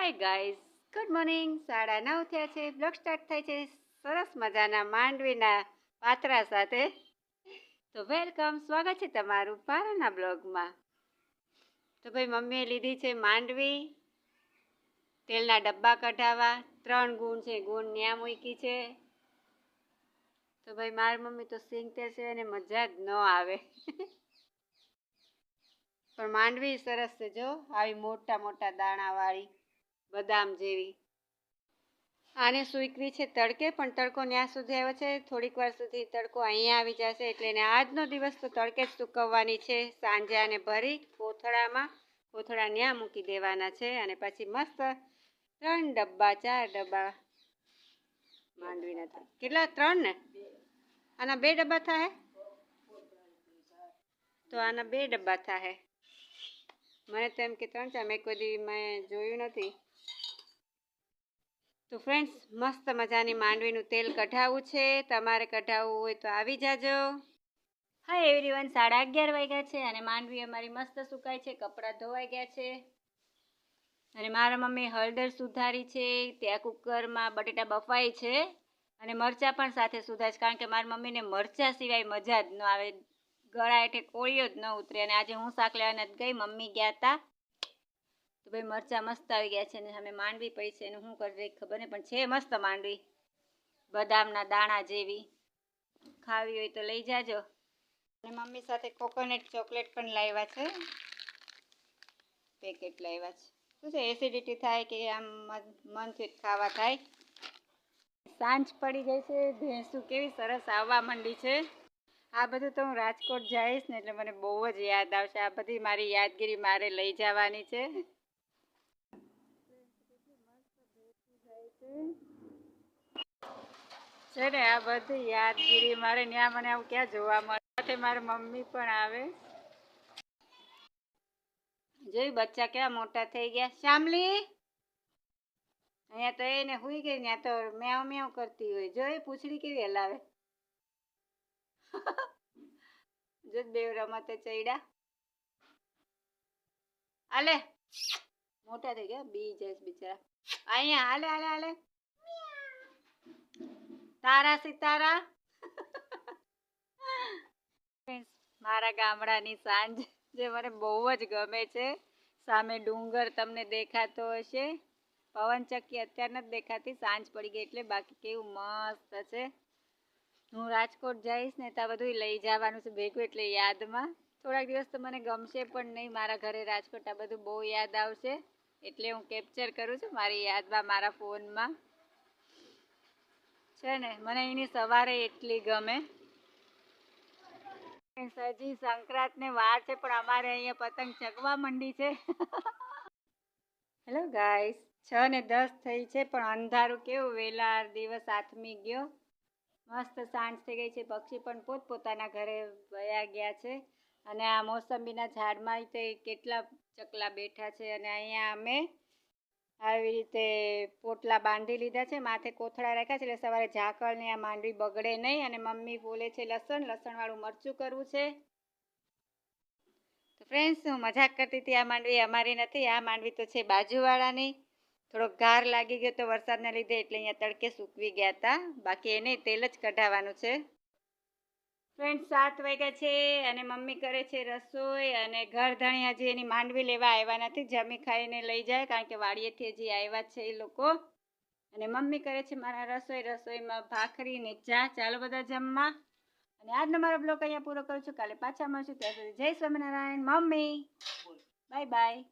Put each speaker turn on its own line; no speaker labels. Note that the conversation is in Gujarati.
હાય ગાઈઝ ગુડ મોર્નિંગ સાડા નવ થયા છે. બ્લોગ સ્ટાર્ટ થાય છે. સરસ મજાના માંડવીના પાત્રા સાથે. તો વેલકમ સ્વાગત છે તમારું પારાના બ્લોગમાં તો ભાઈ, મમ્મીએ લીધી છે માંડવી. તેલના ડબ્બા કઢાવા ત્રણ ગુણ છે. ગુણ ન્યા મૂકી છે. તો ભાઈ, મારી મમ્મી તો સિંગ તેલ છે એને મજા જ ન આવે. પણ માંડવી સરસ છે જો. આવી મોટા મોટા દાણાવાળી. બદામ જેવી. આને સૂકવી છે તડકે, પણ તડકો ત્યાં સુધી આવ્યો છે. થોડીક વાર સુધી તડકો અહીંયા આવી જશે એટલે એને આજનો દિવસ તો તડકે જ સૂકવવાની છે. સાંજે આને ભરી કોથળામાં, કોથળા ત્યાં મૂકી દેવાના છે અને પછી મસ્ત ત્રણ ડબ્બા, ચાર ડબ્બા માંડવીના થાય કેટલા? ત્રણ ને? આના બે ડબ્બા થાય તો આના બે ડબ્બા થાય મને તો એમ કે ત્રણ ચાર, મેં કોઈ દી મેં જોયું નથી. તો ફ્રેન્ડ્સ મસ્ત મજાની માંડવીનું તેલ કઢાવવું છે. તમારે કઢાવવું હોય તો આવી જાજો. હા એવરીવન સાડા અગિયાર વાગ્યા છે અને માંડવી અમારી મસ્ત સુકાય છે, કપડાં ધોવાઈ ગયા છે. અને મારા મમ્મી હળદર સુધારી છે, ત્યાં કુકરમાં બટેટા બફાય છે અને મરચાં પણ સાથે સુધારી છે કારણ કે મારી મમ્મીને મરચાં સિવાય મજા જ ન આવે. ગળા હેઠે કોળીઓ જ ન ઉતરે અને આજે હું શાક લેવા નથી ગઈ, મમ્મી ગયા હતા તો ભાઈ મરચાં મસ્ત આવી ગયા છે અને સામે માંડવી પડી છે અને શું કરી ખબર નહીં, પણ છે મસ્ત માંડવી. બદામના દાણા જેવી. ખાવી હોય તો લઈ જાજો. અને મમ્મી સાથે કોકોનટ ચોકલેટ પણ લાવ્યા છે. પેકેટ લાવ્યા છે. શું છે એસિડિટી થાય કે આમ મનથી ખાવા થાય? સાંજ પડી ગઈ છે, ભેંસું કેવી સરસ આવવા માંડી છે. આ બધું તો હું રાજકોટ જઈશ ને એટલે મને બહુ જ યાદ આવશે. આ બધી મારી યાદગીરી મારે લઈ જવાની છે. છે ને, આ બધી યાદગીરી મારે ત્યાં મને આવું ક્યાં જોવા મળે? સાથે મારી મમ્મી પણ આવે. જોઈ બચ્ચા કેવા મોટા થઈ ગયા? શામલી? અહીંયા તો એને હુઈ ગઈ, ત્યાં તો મેવ મેવ કરતી હોય. જોઈ પૂછડી કેવી હલાવે? જો બેવ રમતે ચડ્યા. હાલે. મોટા થઈ ગયા. બી જાય બિચારા. અહીંયા, હાલે હાલે હાલે. તારા સિતારા મારા ગામડાની સાંજ જે મને બહુ જ ગમે છે. સામે ડુંગર તમને દેખાતો હશે. પવનચક્કી અત્યારે નથી દેખાતી. સાંજ પડી ગઈ એટલે બાકી કેવું મસ્ત છે. હું રાજકોટ જઈશ ને ત્યાં બધું લઈ જવાનું છે ભેગું એટલે યાદમાં. થોડાક દિવસ તો મને ગમશે પણ નહીં. મારા ઘરે રાજકોટ આ બધું બહુ યાદ આવશે. એટલે હું કેપ્ચર કરું છું મારી યાદમાં મારા ફોનમાં. છે ને, મને એની સવારે એટલી ગમે. સજી સંક્રાંત ને વાર છે, પણ અમારે અહીંયા પતંગ ચગવા માંડી છે. હેલો ગાઈસ છ ને દસ થઈ છે, પણ અંધારું કેવું? વહેલા દિવસ આથમી ગયો. મસ્ત સાંજ થઈ ગઈ છે, પક્ષી પણ પોતપોતાના ઘરે વયા ગયા છે. અને આ મોસંબીના ઝાડમાં તે કેટલા ચકલા બેઠા છે અને અહીંયા અમે આવી રીતે પોટલા બાંધી લીધા છે, માથે કોથળા રાખ્યા છે એટલે સવારે ઝાકળને આ માંડવી બગડે નહીં અને મમ્મી બોલે છે, લસણ, લસણવાળું મરચું કરવું છે. તો ફ્રેન્ડ્સ હું મજાક કરતી હતી, આ માંડવી અમારી નથી, આ માંડવી તો છે બાજુવાળાની. થોડોક ગાર લાગી ગયો તો વરસાદના લીધે એટલે અહીંયા તડકે સૂકવી ગયા હતા. બાકી એને તેલ જ કઢાવવાનું છે. ફ્રેન્ડ સાત વાગ્યા છે અને મમ્મી કરે છે રસોઈ અને ઘર ધણી હજી એની માંડવી લેવા આવ્યા નથી જમી ખાઈને લઈ જાય કારણ કે વાડીએથી હજી આવ્યા છે એ લોકો. અને મમ્મી કરે છે મારા રસોઈ રસોઈમાં ભાખરી ને ચા. ચાલો બધા જમવા. અને આજનો મારો બ્લોગ અહીંયા પૂરો કરું છું. કાલે પાછા મળશું. ત્યાં સુધી જય સ્વામિનારાયણ. મમ્મી. Bye bye